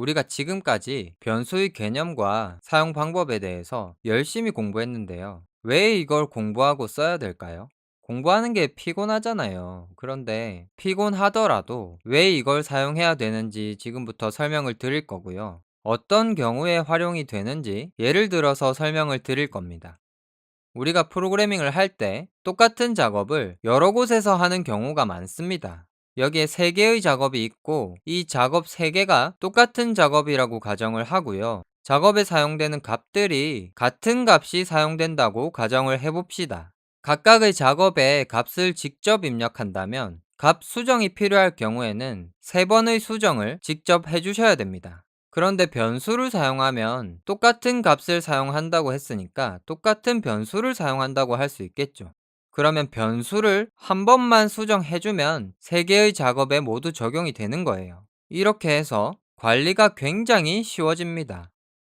우리가 지금까지 변수의 개념과 사용 방법에 대해서 열심히 공부했는데요. 왜 이걸 공부하고 써야 될까요? 공부하는 게 피곤하잖아요. 그런데 피곤하더라도 왜 이걸 사용해야 되는지 지금부터 설명을 드릴 거고요. 어떤 경우에 활용이 되는지 예를 들어서 설명을 드릴 겁니다. 우리가 프로그래밍을 할 때 똑같은 작업을 여러 곳에서 하는 경우가 많습니다. 여기에 3개의 작업이 있고 이 작업 3개가 똑같은 작업이라고 가정을 하고요. 작업에 사용되는 값들이 같은 값이 사용된다고 가정을 해봅시다. 각각의 작업에 값을 직접 입력한다면 값 수정이 필요할 경우에는 3번의 수정을 직접 해주셔야 됩니다. 그런데 변수를 사용하면 똑같은 값을 사용한다고 했으니까 똑같은 변수를 사용한다고 할 수 있겠죠. 그러면 변수를 한 번만 수정해주면 세 개의 작업에 모두 적용이 되는 거예요. 이렇게 해서 관리가 굉장히 쉬워집니다.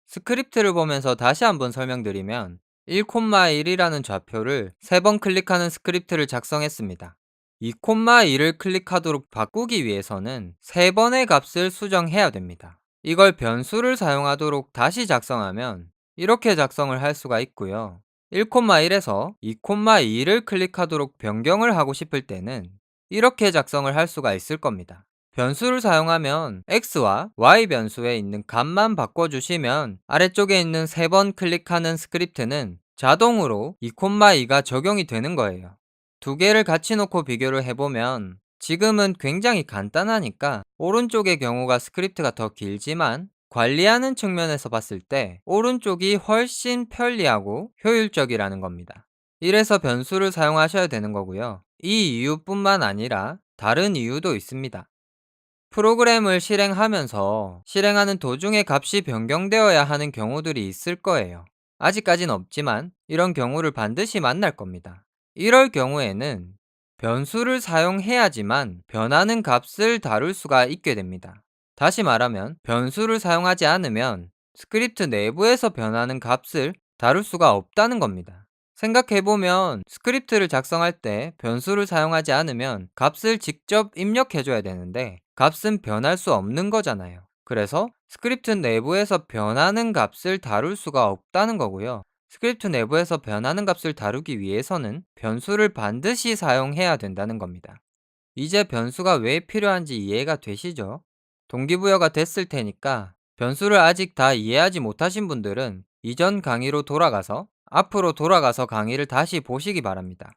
스크립트를 보면서 다시 한번 설명드리면 1,1이라는 좌표를 세 번 클릭하는 스크립트를 작성했습니다. 2,2를 클릭하도록 바꾸기 위해서는 세 번의 값을 수정해야 됩니다. 이걸 변수를 사용하도록 다시 작성하면 이렇게 작성을 할 수가 있고요. 1,1에서 2,2를 클릭하도록 변경을 하고 싶을 때는 이렇게 작성을 할 수가 있을 겁니다. 변수를 사용하면 x와 y 변수에 있는 값만 바꿔주시면 아래쪽에 있는 세 번 클릭하는 스크립트는 자동으로 2,2가 적용이 되는 거예요. 두 개를 같이 놓고 비교를 해보면 지금은 굉장히 간단하니까 오른쪽의 경우가 스크립트가 더 길지만 관리하는 측면에서 봤을 때 오른쪽이 훨씬 편리하고 효율적이라는 겁니다. 이래서 변수를 사용하셔야 되는 거고요. 이 이유뿐만 아니라 다른 이유도 있습니다. 프로그램을 실행하면서 실행하는 도중에 값이 변경되어야 하는 경우들이 있을 거예요. 아직까진 없지만 이런 경우를 반드시 만날 겁니다. 이럴 경우에는 변수를 사용해야지만 변하는 값을 다룰 수가 있게 됩니다. 다시 말하면 변수를 사용하지 않으면 스크립트 내부에서 변하는 값을 다룰 수가 없다는 겁니다. 생각해보면 스크립트를 작성할 때 변수를 사용하지 않으면 값을 직접 입력해줘야 되는데 값은 변할 수 없는 거잖아요. 그래서 스크립트 내부에서 변하는 값을 다룰 수가 없다는 거고요. 스크립트 내부에서 변하는 값을 다루기 위해서는 변수를 반드시 사용해야 된다는 겁니다. 이제 변수가 왜 필요한지 이해가 되시죠? 동기부여가 됐을 테니까 변수를 아직 다 이해하지 못하신 분들은 이전 강의로 돌아가서 앞으로 돌아가서 강의를 다시 보시기 바랍니다.